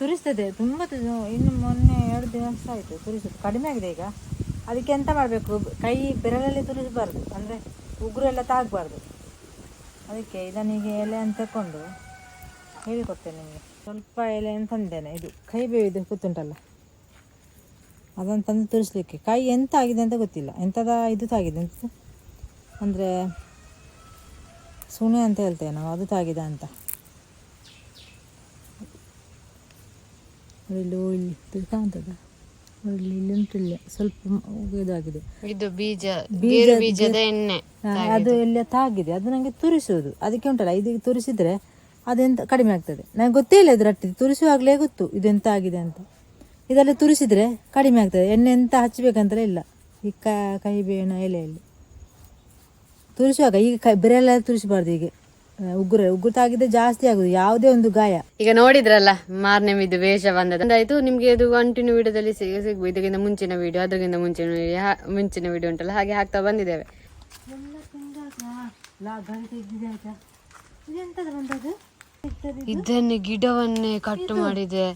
ತುರಿಸ್ತದೆ. ತುಂಬ ಇನ್ನು ಮೊನ್ನೆ ಎರಡು ದಿವಸ ಆಯಿತು ತುರಿಸುದು. ಕಡಿಮೆ ಆಗಿದೆ ಈಗ. ಅದಕ್ಕೆ ಎಂತ ಮಾಡಬೇಕು? ಕೈ ಬೆರಳಲ್ಲಿ ತುರಿಸಬಾರ್ದು ಅಂದರೆ ಉಗುರು ಎಲ್ಲ ತಾಗಬಾರ್ದು. ಅದಕ್ಕೆ ಇದನಿಗೆ ಎಲೆ ಅಂತ ತಗೊಂಡು ಹೇಳಿಕೊಡ್ತೇನೆ ನಿಮಗೆ. ಸ್ವಲ್ಪ ಎಲೆ ಅಂತ ತಂದೇನೆ ಇದು ಕೈ ಬೇವಿದು ಗೊತ್ತುಂಟಲ್ಲ? ಅದನ್ನು ತಂದು ತುರಿಸಲಿಕ್ಕೆ ಕೈ ಎಂತ ಆಗಿದೆ ಅಂತ ಗೊತ್ತಿಲ್ಲ. ಎಂಥದ ಇದು ತಾಗಿದೆ ಅಂತ. ಅಂದರೆ ಸುಣೆ ಅಂತ ಹೇಳ್ತೇವೆ ನಾವು. ಅದು ತಾಗಿದೆ ಅಂತ. ಇಲ್ಲಿ ಇಲ್ಲಿ ತಿಳ್ಕೊಂತದ ಇಲ್ಲಿ ಇಲ್ಲಿ ಉಂಟು ಸ್ವಲ್ಪ ಇದಾಗಿದೆ. ಇದು ಬೀಜ ಬೀಜದ ಎಣ್ಣೆ ಅದು ಎಲ್ಲ ತಾಗಿದೆ. ಅದು ನನಗೆ ತುರಿಸುವುದು. ಅದಕ್ಕೆ ಉಂಟಲ್ಲ ಇದು ತುರಿಸಿದ್ರೆ ಅದೆಂತ ಕಡಿಮೆ ಆಗ್ತದೆ. ನನಗೆ ಗೊತ್ತೇ ಇಲ್ಲ ಇದ್ರ ಅಟ್ಟಿ ತುರಿಸುವಾಗಲೇ ಗೊತ್ತು ಎಂತ ಆಗಿದೆ ಅಂತ. ಇದೆಲ್ಲ ತುರಿಸಿದ್ರೆ ಕಡಿಮೆ ಆಗ್ತದೆ. ಎಣ್ಣೆ ಎಂತ ಹಚ್ಚಬೇಕಂತಲೇ ಇಲ್ಲ. ಈ ಕ ಬೇವಿನ ಎಲೆಯಲ್ಲಿ. ತುರಿಸುವಾಗ ಈಗ ಕೈ ಬೆರೆಲ್ಲ ತುರಿಸಬಾರ್ದು ಹೀಗೆ. ಉಗುರು ಉಗುರು ತಾಗಿದ್ರೆ ಜಾಸ್ತಿ ಆಗುದು ಯಾವುದೇ ಒಂದು ಗಾಯ. ಈಗ ನೋಡಿದ್ರಲ್ಲ ಮಾರನೇ ಇದು ವೇಷ ಬಂದದ್ದು. ನಿಮ್ಗೆ ಇದು ಕಂಟಿನ್ಯೂ ವಿಡಿಯೋದಲ್ಲಿ ಸಿಗ ಸಿಗ್ಬೋದು. ಇದಕ್ಕಿಂತ ಮುಂಚಿನ ವಿಡಿಯೋ ಅದಕ್ಕಿಂತ ಮುಂಚಿನ ಮುಂಚಿನ ವಿಡಿಯೋ ಉಂಟಲ್ಲ ಹಾಗೆ ಹಾಕ್ತಾ ಬಂದಿದ್ದೇವೆ. ಇದನ್ನೇ ಗಿಡವನ್ನೇ ಕಟ್ ಮಾಡಿದೆ.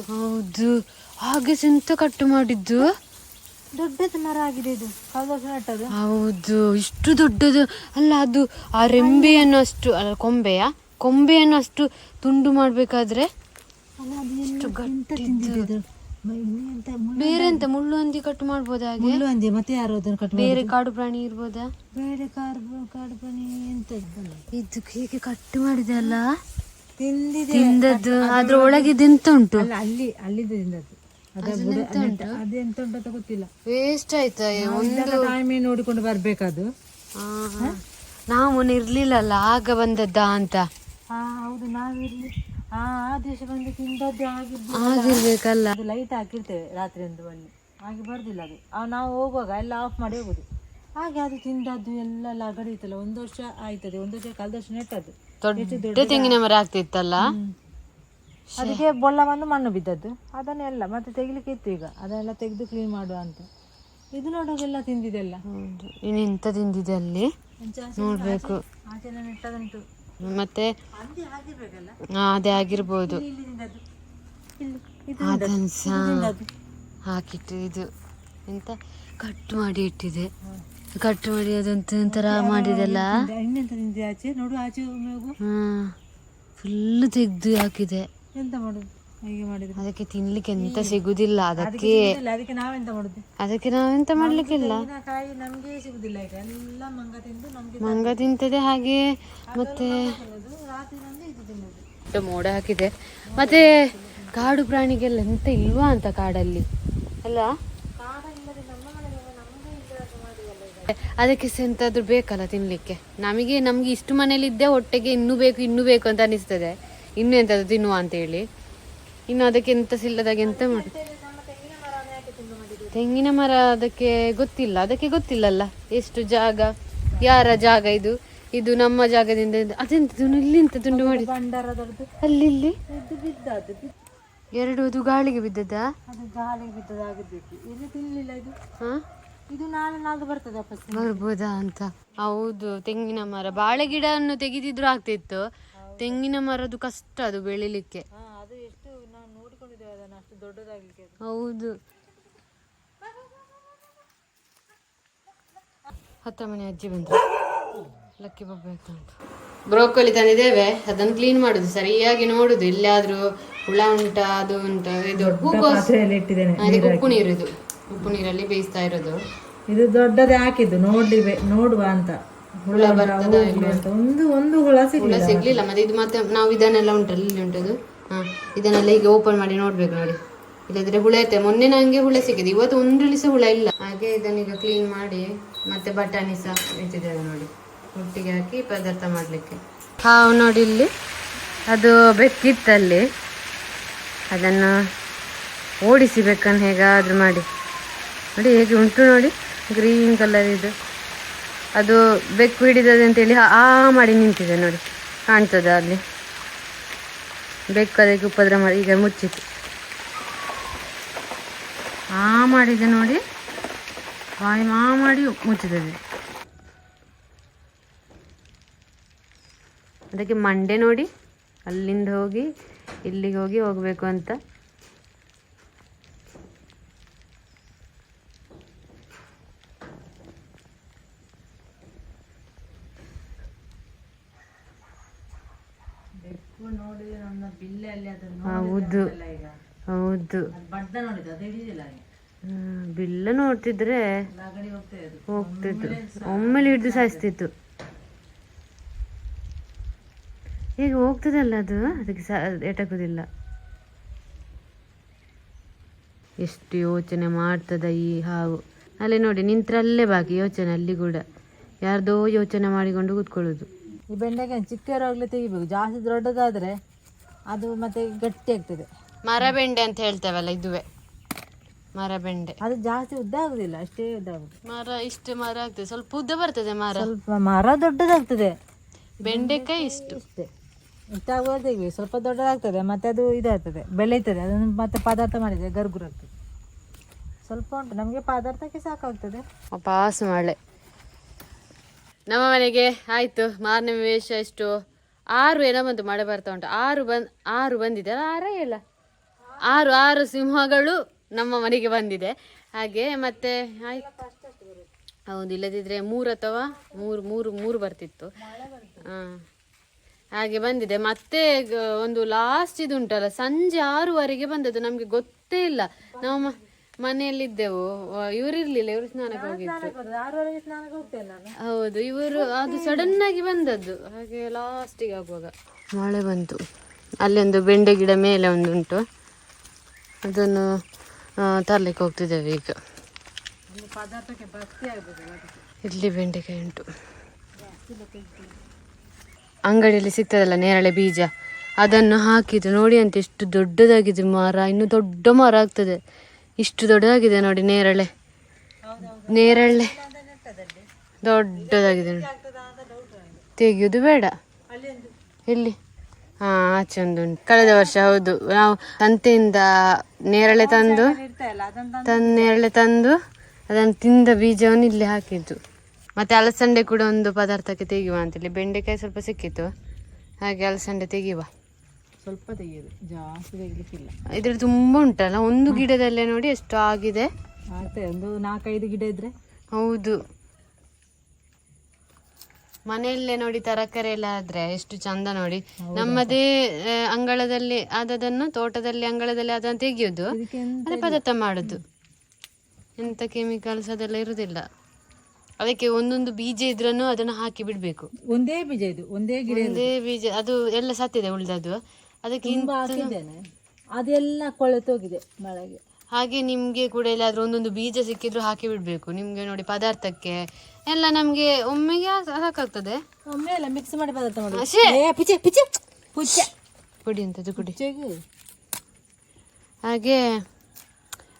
ಹೌದು. ಹಾಗೆ ಎಂತ ಕಟ್ ಮಾಡಿದ್ದು. ದೊಡ್ಡದು ಮರ ಆಗಿದೆ ಇದು. ನೆಟ್ಟದು ಹೌದು ಇಷ್ಟು ದೊಡ್ಡದು. ಅಲ್ಲ ಅದು ಆ ರೆಂಬೆಯನ್ನು ಅಷ್ಟು ಅಲ್ಲ ಕೊಂಬೆಯ? ಕೊಂಬೆಯನ್ನು ಅಷ್ಟು ತುಂಡು ಮಾಡ್ಬೇಕಾದ್ರೆ? ಮುಳ್ಳು- ಬೇರೆ ಎಂತ ಮುಳ್ಳು ಹಂದಿ ಕಟ್ ಮಾಡ್ಬೋದಾ ಮುಳ್ಳು ಮತ್ತೆ ಯಾರು ಅದನ್ನು ಕಟ್ ಬೇರೆ ಕಾಡು ಪ್ರಾಣಿ ಇರ್ಬೋದಾ? ಬೇರೆ ಕಾಡು ಪ್ರಾಣಿ ಎಂತ ಇದು ಹೇಗೆ ಕಟ್ ಮಾಡಿದೆ ಅಲ್ಲ? ತಿಂದಿದೆ. ತಿಂದದ್ದು ಅದ್ರ ಒಳಗೆ ಉಂಟು? ಅಲ್ಲ ಅಲ್ಲಿ ಅಲ್ಲಿದ್ದು ತಿಂದದ್ದು. ಅದ ಬುಡ ಅದು ಎಂತ ಉಂಟು? ಅಂತ ಗೊತ್ತಿಲ್ಲ. ವೇಸ್ಟ್ ಆಯ್ತಾ ಟೈಮೇ ನೋಡಿಕೊಂಡು ಬರ್ಬೇಕದು? ನಾವು ಇರ್ಲಿಲ್ಲ ಇರ್ಲಿಲ್ಲಲ್ಲ ಆಗ ಬಂದದ್ದಾ ಅಂತ? ಹಾ ಹೌದು ನಾವಿರ್ಲಿ ಆ ದಿವಸ ಬಂದು ತಿಂದದ್ದು ಆಗಿದ್ದು ಆಗಿರ್ಬೇಕಲ್ಲ. ಅದು ಲೈಟ್ ಹಾಕಿರ್ತೇವೆ ರಾತ್ರಿ ಒಂದು ಅಲ್ಲಿ ಹಾಗೆ ಬರ್ದಿಲ್ಲ ಅದು. ನಾವು ಹೋಗುವಾಗ ಎಲ್ಲ ಆಫ್ ಮಾಡಿ ಹೋಗುದು. ಹಾಗೆ ಅದು ತಿಂದದ್ದು ಎಲ್ಲ ಲಗಡಿತ್ತಲ್ಲ ಒಂದು ವರ್ಷ ಆಯ್ತದೆ. ಒಂದು ವರ್ಷ ಕಳೆದ ವರ್ಷ ನೆಟ್ಟದ್ದು. ದೊಡ್ಡ ತೆಂಗಿನ ಮರ ಆಗ್ತಿತ್ತಲ್ಲ? ಅದಕ್ಕೆ ಬೊಳ್ಳ ಬಂದು ಮಣ್ಣು ಬಿದ್ದದ್ದು. ಅದನ್ನೆಲ್ಲ ಮತ್ತೆ ತೆಗಿಲಿಕ್ಕೆ ಇತ್ತು ಈಗ. ಅದನ್ನೆಲ್ಲ ತೆಗೆದು ಕ್ಲೀನ್ ಮಾಡುವ ಅಂತ. ಇದು ನೋಡುವಾಗೆಲ್ಲ ತಿಂದಿದೆಲ್ಲ ಇನ್ನು ಇಂಥ ತಿಂದಿದೆ ಅಲ್ಲಿ. ನೋಡಬೇಕು. ಮತ್ತೆ ಅದೇ ಆಗಿರ್ಬೋದು. ಅದನ್ನ ಸಹ ಹಾಕಿಟ್ಟು ಇದು ಎಂತ? ಕಟ್ ಮಾಡಿ ಇಟ್ಟಿದೆ. ಕಟ್ ಮಾಡಿ ಅದಂತ ಒಂಥರ ಮಾಡಿದೆಲ್ಲ ಫುಲ್ ತೆಗ್ದು ಹಾಕಿದೆ. ಎಂತ ಮಾಡುದು? ಹೀಗೆ ಮಾಡಿದ್ರೆ? ಅದಕ್ಕೆ ತಿನ್ಲಿಕ್ಕೆ ಎಂತ ಸಿಗುದಿಲ್ಲ. ಅದಕ್ಕೆ ಇಲ್ಲ ಅದಕ್ಕೆ ನಾವೆಂತ ಮಾಡುದು? ಅದಕ್ಕೆ ನಾವೆಂತ ಮಾಡ್ಲಿಕ್ಕಿಲ್ಲ. ತೆಂಗಿನಕಾಯಿ ನಮ್ಗೆ ಸಿಗುದಿಲ್ಲ ಈಗ. ಎಲ್ಲ ಮಂಗ ತಿಂದು ನಮ್ಗೆ ಮಂಗ ತಿಂತದೆ ಹಾಗೆ. ಮತ್ತೆ ತಿನ್ನೋದು ರಾತ್ರಿ ನಮ್ಗೆ ಇದು ತಿನ್ನೋದು. ಮೋಡ ಹಾಕಿದೆ. ಮತ್ತೆ ಕಾಡು ಪ್ರಾಣಿಗೆಲ್ಲ ಎಂತ ಇಲ್ವಾ ಅಂತ ಕಾಡಲ್ಲಿ? ಅಲ್ಲ? ಅದಕ್ಕೆ ಸಹ ಎಂತಾದ್ರೂ ಬೇಕಲ್ಲ ತಿನ್ಲಿಕ್ಕೆ? ನಮಗೆ ನಮ್ಗೆ ಇಷ್ಟು ಮನೇಲಿ ಇದ್ದೆ ಹೊಟ್ಟೆಗೆ ಇನ್ನೂ ಬೇಕು ಇನ್ನೂ ಬೇಕು ಅಂತ ಅನಿಸ್ತದೆ. ಇನ್ನು ಎಂತ ತಿನ್ನುವ ಅಂತ ಹೇಳಿ. ಇನ್ನು ಅದಕ್ಕೆ ಎಂತ ಸಿಲ್ಲದಾಗ ಎಂತ ಮಾಡಿ ತೆಂಗಿನ ಮರ ಅದಕ್ಕೆ ಗೊತ್ತಿಲ್ಲ. ಅದಕ್ಕೆ ಗೊತ್ತಿಲ್ಲಲ್ಲ. ಎಷ್ಟು ಜಾಗ? ಯಾರ ಜಾಗ ಇದು? ಇದು ನಮ್ಮ ಜಾಗದಿಂದ ಅದೆಂತ ಇಲ್ಲಿಂತ ತುಂಡು ಮಾಡಿ ಅಲ್ಲಿ ಇಲ್ಲಿ? ಎರಡು ಅದು ಗಾಳಿಗೆ ಬಿದ್ದದ ಅದು ಗಾಳಿಗೆ ಬಿದ್ದದಾಗಿರ್ಬೇಕು ಇಲ್ಲಿ ತಿನ್ಲಿಲ್ಲ ಇದು? ಹಾ? ಇದು ನಾಳೆ ನಾಲ್ಕು ಬರ್ತದೆ ಬರ್ಬೋದಾ ಅಂತ. ಹೌದು ತೆಂಗಿನ ಮರ. ಬಾಳೆ ಗಿಡವನ್ನು ತೆಗೆದಿದ್ರು ಆಗ್ತಿತ್ತು ತೆಂಗಿನ ಮರದು ಕಷ್ಟ ಅದು ಬೆಳಿಲಿಕ್ಕೆ. ಹಾ ಅದು ಎಷ್ಟು ನಾವು ನೋಡಿಕೊಂಡಿದ್ದೇವೆ ಅದನ್ನು ಅಷ್ಟು ದೊಡ್ಡದಾಗ್ಲಿಕ್ಕೆ ಅದು. ಹೌದು. ಹತ್ತ ಮನೆ ಅಜ್ಜಿ ಬಂದ್ರು. ಲಕ್ಕಿ ಬಬ್ಬಾಯ್ತು ಅಂತ. ಬ್ರೋಕೊಲಿ ತಂದಿದ್ದೇವೆ. ಅದನ್ನು ಕ್ಲೀನ್ ಮಾಡುದು ಸರಿಯಾಗಿ ನೋಡುದು. ಇಲ್ಲಾದ್ರೂ ಹುಳ ಉಂಟಾ ಅದು ಉಂಟಾ ಇದು ಹೂಕೋಸು ಪಾತ್ರೆಯಲ್ಲಿ ಇಟ್ಟಿದ್ದೇನೆ ಹಾ, ಇದಕ್ಕೆ ಉಪ್ಪು ನೀರು ಇದು ಉಪ್ಪು ನೀರಲ್ಲಿ ಬೇಯಿಸ್ತಾ ಇರೋದು. ಇದು ದೊಡ್ಡದೇ ಹಾಕಿದ್ದು ನೋಡ್ಲಿ ನೋಡುವ ಅಂತ. ಹುಳ ಬರ್ತದ ಒಂದು ಒಂದು ಹುಳ ಹುಳ ಸಿಗ್ಲಿಲ್ಲ ಸಿಗ್ಲಿಲ್ಲ ಮತ್ತೆ ಇದು ಮತ್ತೆ ನಾವು ಇದನ್ನೆಲ್ಲ ಉಂಟಲ್ಲ ಇಲ್ಲಿ ಉಂಟದು? ಹಾ ಇದನ್ನೆಲ್ಲ ಹೀಗೆ ಓಪನ್ ಮಾಡಿ ನೋಡ್ಬೇಕು ನೋಡಿ. ಇಲ್ಲದ್ರೆ ಹುಳ ಇರ್ತದೆ. ಮೊನ್ನೆ ನಂಗೆ ಹುಳ ಸಿಕ್ಕಿದೆ ಇವತ್ತು ಒಂದ್ರಲ್ಲಿ ಸಹ ಹುಳ ಇಲ್ಲ. ಹಾಗೆ ಇದನ್ನೀಗ ಕ್ಲೀನ್ ಮಾಡಿ ಮತ್ತೆ ಬಟಾಣಿ ಸಹ ಇಟ್ಟಿದ್ದೇವೆ ನೋಡಿ. ಒಟ್ಟಿಗೆ ಹಾಕಿ ಪದಾರ್ಥ ಮಾಡ್ಲಿಕ್ಕೆ. ಹಾವು ನೋಡಿ ಇಲ್ಲಿ. ಅದು ಬೆಕ್ಕಿತ್ತಲ್ಲಿ. ಅದನ್ನು ಓಡಿಸಿ ಬೇಕನ್ನು ಹೇಗಾದ್ರೂ ಮಾಡಿ. ನೋಡಿ ಹೇಗೆ ಉಂಟು ನೋಡಿ. ಗ್ರೀನ್ ಕಲರ್ ಇದು. ಅದು ಬೆಕ್ಕು ಹಿಡಿದದೆ ಅಂತೇಳಿ ಆ ಮಾಡಿ ನಿಂತಿದೆ ನೋಡಿ, ಕಾಣ್ತದೆ ಅಲ್ಲಿ. ಬೆಕ್ಕು ಅದಕ್ಕೆ ಉಪದ್ರ ಮಾಡಿ, ಈಗ ಮುಚ್ಚಿತು ಆ ಮಾಡಿದೆ ನೋಡಿ, ಬಾಯಿ ಮಾ ಮಾಡಿ ಮುಚ್ಚಿದೆ ಅದಕ್ಕೆ ಮಂಡೆ ನೋಡಿ, ಅಲ್ಲಿಂದ ಹೋಗಿ, ಇಲ್ಲಿಗೆ ಹೋಗಿ ಹೋಗ್ಬೇಕು ಅಂತ. ಹೌದು. ಹೌದು. ಬಿಲ್ಲ ನೋಡ್ತಿದ್ರೆ ಹೋಗ್ತಿತ್ತು. ಒಮ್ಮೆಲೆ ಹಿಡಿದು ಸಾಯಿಸ್ತಿತ್ತು. ಈಗ ಹೋಗ್ತದಲ್ಲ ಅದು? ಅದಕ್ಕೆ ಸಾ ಎಟಕುದಿಲ್ಲ. ಎಷ್ಟು ಯೋಚನೆ ಮಾಡ್ತದ ಈ ಹಾವು. ಅಲ್ಲಿ ನೋಡಿ ನಿಂತ್ರಲ್ಲೇ ಬಾಕಿ ಯೋಚನೆ ಅಲ್ಲಿ ಕೂಡ. ಯಾರ್ದೋ ಯೋಚನೆ ಮಾಡಿಕೊಂಡು ಕೂತ್ಕೊಳ್ಳೋದು. ಈ ಬೆಂಡೆಕಾಯಿ ಚಿಕ್ಕ ತೆಗಿಬೇಕು. ಜಾಸ್ತಿ ದೊಡ್ಡದಾದ್ರೆ ಅದು ಮತ್ತೆ ಗಟ್ಟಿ ಆಗ್ತದೆ. ಮರಬೆಂಡೆ ಅಂತ ಹೇಳ್ತೇವಲ್ಲ ಇದುವೆ. ಮರಬೆಂಡೆ. ಅದು ಜಾಸ್ತಿ ಉದ್ದ ಆಗುದಿಲ್ಲ ಅಷ್ಟೇ ಉದ್ದ ಆಗುದು. ಮರ ಇಷ್ಟು ಮರ ಆಗ್ತದೆ. ಸ್ವಲ್ಪ ಉದ್ದ ಬರ್ತದೆ ಮರ. ಸ್ವಲ್ಪ ಮರ ದೊಡ್ಡದಾಗ್ತದೆ. ಬೆಂಡೆಕಾಯಿ ಇಷ್ಟು. ಅಷ್ಟೇ ಇಷ್ಟ ಆಗುವಾಗ ಸ್ವಲ್ಪ ದೊಡ್ಡದಾಗ್ತದೆ ಮತ್ತೆ ಅದು ಇದಾಗ್ತದೆ ಬೆಳೀತದೆ. ಅದನ್ನು ಮತ್ತೆ ಪದಾರ್ಥ ಮಾಡಿದ್ರೆ ಗರ್ಗುರ್ ಆಗ್ತದೆ. ಸ್ವಲ್ಪ ಉಂಟು ನಮಗೆ ಪದಾರ್ಥಕ್ಕೆ ಸಾಕಾಗ್ತದೆ. ಪಾಸ್ ಮಳೆ ನಮ್ಮ ಮನೆಗೆ ಆಯಿತು. ಮಾರನೇ ವೇಷ ಎಷ್ಟು? ಆರು ಏನೋ ಬಂತು, ಮಳೆ ಬರ್ತಾ ಉಂಟು. ಆರು ಬಂದ್, ಆರು ಬಂದಿದೆ ಅಲ್ಲ, ಆರೇ ಇಲ್ಲ. ಆರು ಆರು ಸಿಂಹಗಳು ನಮ್ಮ ಮನೆಗೆ ಬಂದಿದೆ. ಹಾಗೆ ಮತ್ತೆ ಹೌದು, ಇಲ್ಲದಿದ್ರೆ ಮೂರು ಅಥವಾ ಮೂರು ಮೂರು ಮೂರು ಬರ್ತಿತ್ತು. ಹಾಂ ಹಾಗೆ ಬಂದಿದೆ. ಮತ್ತೆ ಒಂದು ಲಾಸ್ಟ್ ಇದು ಉಂಟಲ್ಲ ಸಂಜೆ ಆರೂವರೆಗೆ ಬಂದದ್ದು. ನಮಗೆ ಗೊತ್ತೇ ಇಲ್ಲ. ನಾವು ಮನೆಯಲ್ಲಿದ್ದೆವು. ಇವರಿರ್ಲಿಲ್ಲ ಇವರು ಸ್ನಾನಕ್ಕೆ ಹೋಗಿದ್ರು. ಆರೂವರೆಗೆ ಸ್ನಾನಕ್ಕೆ ಹೋಗ್ತೇನೆ ನಾನು. ಹೌದು ಇವರು ಅದು ಸಡನ್ ಆಗಿ ಬಂದದ್ದು. ಹಾಗೆ ಲಾಸ್ಟಿಗೆ ಆಗುವಾಗ. ಮಳೆ ಬಂತು. ಅಲ್ಲೊಂದು ಬೆಂಡೆ ಗಿಡ ಮೇಲೆ ಒಂದು ಉಂಟು. ಅದನ್ನು ತರ್ಲಿಕ್ಕೆ ಹೋಗ್ತಿದ್ದೇವೆ ಈಗ. ಒಂದು ಪದಾರ್ಥಕ್ಕೆ ಆಗ್ಬೇಕು ಇಲ್ಲಿ ಬೆಂಡೆಕಾಯಿ ಉಂಟು. ಅಂಗಡಿಯಲ್ಲಿ ಸಿಗ್ತದಲ್ಲ ನೇರಳೆ ಬೀಜ? ಅದನ್ನು ಹಾಕಿದ್ದು ನೋಡಿ ಅಂತ ಎಷ್ಟು ದೊಡ್ಡದಾಗಿದೆ ಮರ ಇನ್ನು ದೊಡ್ಡ ಮರ ಆಗ್ತದೆ. ಇಷ್ಟು ದೊಡ್ಡದಾಗಿದೆ ನೋಡಿ ನೇರಳೆ. ನೇರಳೆ. ದೊಡ್ಡದಾಗಿದೆ ನೋಡಿ. ತೆಗೆಯೋದು ಬೇಡ. ಎಲ್ಲಿ? ಹಾ, ಆಚೆ ಒಂದು ಕಳೆದ ವರ್ಷ, ಹೌದು. ನಾವು ಸಂತೆಯಿಂದ ನೇರಳೆ ತಂದು ತಂದು ನೇರಳೆ ತಂದು, ಅದನ್ನು ತಿಂದ ಬೀಜವನ್ನು ಇಲ್ಲಿ ಹಾಕಿದ್ದು. ಮತ್ತೆ ಅಲಸಂಡೆ ಕೂಡ ಒಂದು ಪದಾರ್ಥಕ್ಕೆ ತೆಗೆಯುವ ಅಂತೇಳಿ ಬೆಂಡೆಕಾಯಿ ಸ್ವಲ್ಪ ಸಿಕ್ಕಿತ್ತು. ಹಾಗೆ ಅಲಸಂಡೆ ತೆಗೆಯುವ. ಸ್ವಲ್ಪ ತೆಗೆಯೋದು ಜಾಸ್ತಿ ತೆಗಿಲಿಕ್ಕಿಲ್ಲ. ಇದ್ರಲ್ಲಿ ತುಂಬಾ ಉಂಟಲ್ಲ? ಒಂದು ಗಿಡದಲ್ಲೇ ನೋಡಿ ಎಷ್ಟು ಆಗಿದೆ. ಆಗ್ತದೆ ಒಂದು ನಾಲ್ಕೈದು ಗಿಡ ಇದ್ರೆ? ಹೌದು. ಮನೆಯಲ್ಲೇ ನೋಡಿ ತರಕಾರಿ ಎಲ್ಲ ಆದ್ರೆ ಎಷ್ಟು ಚಂದ ನೋಡಿ. ನಮ್ಮದೇ ಆ, ಅಂಗಳದಲ್ಲಿ ಆದದನ್ನು ತೋಟದಲ್ಲಿ ಅಂಗಳದಲ್ಲಿ ಅದನ್ನು ತೆಗೆಯೋದು. ಅದೇ ಪದಾರ್ಥ ಮಾಡುದು. ಎಂತ ಕೆಮಿಕಲ್ಸ್ ಅದೆಲ್ಲ ಇರುದಿಲ್ಲ. ಅದಕ್ಕೆ ಒಂದೊಂದು ಬೀಜ ಇದ್ರೂ ಅದನ್ನು ಹಾಕಿ ಬಿಡ್ಬೇಕು. ಒಂದೇ ಬೀಜ ಇದು ಒಂದೇ ಗಿಡ ಒಂದೇ ಬೀಜ ಅದು ಎಲ್ಲ ಸತ್ತಿದೆ ಉಳಿದದ್ದು. ಅದಕ್ಕೆ ತುಂಬಾ ಹಾಕಿದ್ದೇನೆ. ಅದೆಲ್ಲ ಕೊಳೆತೋಗಿದೆ ಮಳೆಗೆ. ಹಾಗೆ ನಿಮಗೆ ಕೂಡ ಎಲ್ಲಾದರೂ ಒಂದೊಂದು ಬೀಜ ಸಿಕ್ಕಿದ್ರು ಹಾಕಿ ಬಿಡಬೇಕು. ನಿಮಗೆ ನೋಡಿ ಪದಾರ್ಥಕ್ಕೆ ಎಲ್ಲ ನಮಗೆ ಒಮ್ಮೆಗೆ ಸಾಕಾಗ್ತದೆ ಒಮ್ಮೆ ಅಲ್ಲ ಮಿಕ್ಸ್ ಮಾಡಿ ಪದಾರ್ಥ ಮಾಡಿ ಪಿಚೆ ಪಿಚೆ ಪುಚ್ಚ ಕುಡಿ ಅಂತದ್ದು ಕುಡಿ ಹಾಗೆ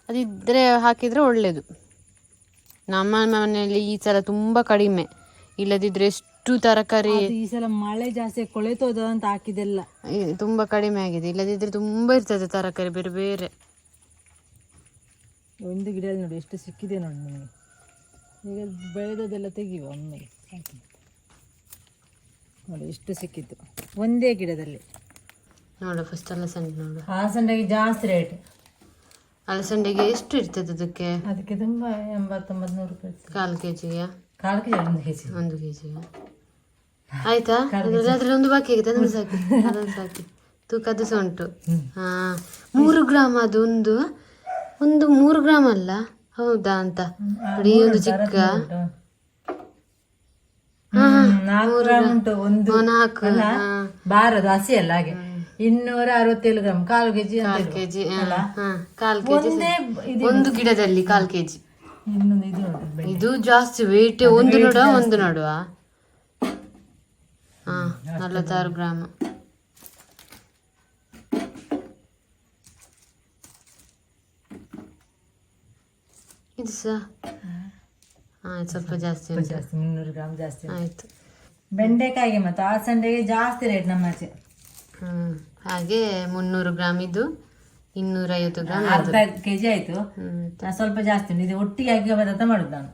ಅದಿದ್ರೆ ಹಾಕಿದ್ರೆ ಒಳ್ಳೇದು. ನಮ್ಮ ಮನೆಯಲ್ಲಿ ಈ ಸಲ ತುಂಬಾ ಕಡಿಮೆ. ಇಲ್ಲದಿದ್ರೆ ಎಷ್ಟು ತರಕಾರಿ ಅದು ಈ ಸಲ ಮಳೆ ಜಾಸ್ತಿ ಕೊಳೆತೋದ ಅಂತ ಹಾಕಿದೆಲ್ಲ ತುಂಬಾ ಕಡಿಮೆ ಆಗಿದೆ. ಇಲ್ಲದಿದ್ರೆ ತುಂಬಾ ಇರ್ತದೆ ತರಕಾರಿ ಬೇರೆ ಬೇರೆ. ಒಂದು ಗಿಡ ನೋಡಿ ಎಷ್ಟು ಸಿಕ್ಕಿದೆ ನೋಡಿ ನಿಮಗೆ. ಈಗ ಬೆಳೆದದೆಲ್ಲ ತೆಗಿಯುವ ಒಮ್ಮೆ. ನೋಡಿ ಎಷ್ಟು ಸಿಕ್ಕಿತ್ತು. ಒಂದೇ ಗಿಡದಲ್ಲಿ. ನೋಡು ಫಸ್ಟ್ ಅಲಸಂಡೆ ನೋಡು. ಹಾಸಂಡೆಗೆ ಜಾಸ್ತಿ ರೇಟ್ ಅಲಸಂಡೆಗೆ ಎಷ್ಟು ಇರ್ತದೆ ಅದಕ್ಕೆ? ಅದಕ್ಕೆ ತುಂಬ ಎಂಬತ್ತೊಂಬತ್ತು ನೂರು ರೂಪಾಯಿ ಕಾಲು ಕೆ ಜಿಗೆ ಕಾಲು ಕೆ ಜಿ ಒಂದು ಕೆ ಜಿ ಒಂದು ಕೆ ಜಿಗೆ ಆಯ್ತಾ? ಅದ್ರಲ್ಲಿ ಒಂದು ಬಾಕಿ ಆಗಿದೆ ಅದನ್ನು ಸಾಕಿ. ಅದನ್ನು ಸಾಕಿ. ತೂಕದ್ದು ಸಹ ಉಂಟು ಹಾ. ಮೂರು ಗ್ರಾಮ್ ಅದು ಒಂದು. ಒಂದು ಮೂರು ಗ್ರಾಮ್ ಅಲ್ಲ. ಹೌದಾ ಅಂತ. ನೋಡಿ ಈ ಒಂದು ಚಿಕ್ಕ. ಒಂದು. ನಾಲ್ಕು. ಬಾರದು ಹಸಿ ಅಲ್ಲ ಹಾಗೆ. ಇನ್ನೂರ ಅರವತ್ತೇಳು ಗ್ರಾಮ್ ಕಾಲು ಕೆಜಿ ಕಾಲ್ ಕೆಜಿ ಕಾಲ್ ಕೆಜಿ ಒಂದು ಗಿಡದಲ್ಲಿ ಕಾಲ್ ಕೆಜಿ. ಇದು ಜಾಸ್ತಿ ವೆಯ್ಟ್ ಒಂದು ನೋಡುವ ಒಂದು ನೋಡುವ. ನಲವತ್ತಾರು ಗ್ರಾಮ್. ಇದು ಸಹ ಇದು ಸ್ವಲ್ಪ ಜಾಸ್ತಿ ಉಂಟು. ಜಾಸ್ತಿ ಮುನ್ನೂರು ಗ್ರಾಮ್ ಜಾಸ್ತಿ. ಆಯ್ತು. ಬೆಂಡೆಕಾಯಿಗೆ ಮತ್ತು ಆಸಂಡೆಗೆ ಜಾಸ್ತಿ ರೇಟ್ ನಮ್ಮ ಆಚೆ. ಹ್ಮ್ ಹಾಗೆ ಮುನ್ನೂರು ಗ್ರಾಮ್ ಇದು ಇನ್ನೂರೈವತ್ತು ಗ್ರಾಮ್ ಅರ್ಧ ಕೆಜಿ ಆಯ್ತು. ಹ್ಮ್ ಸ್ವಲ್ಪ ಜಾಸ್ತಿ ಉಂಟು. ಇದು ಒಟ್ಟಿಗೆ ಹಾಕಿ ಪದಾರ್ಥ ಮಾಡುದು ನಾನು.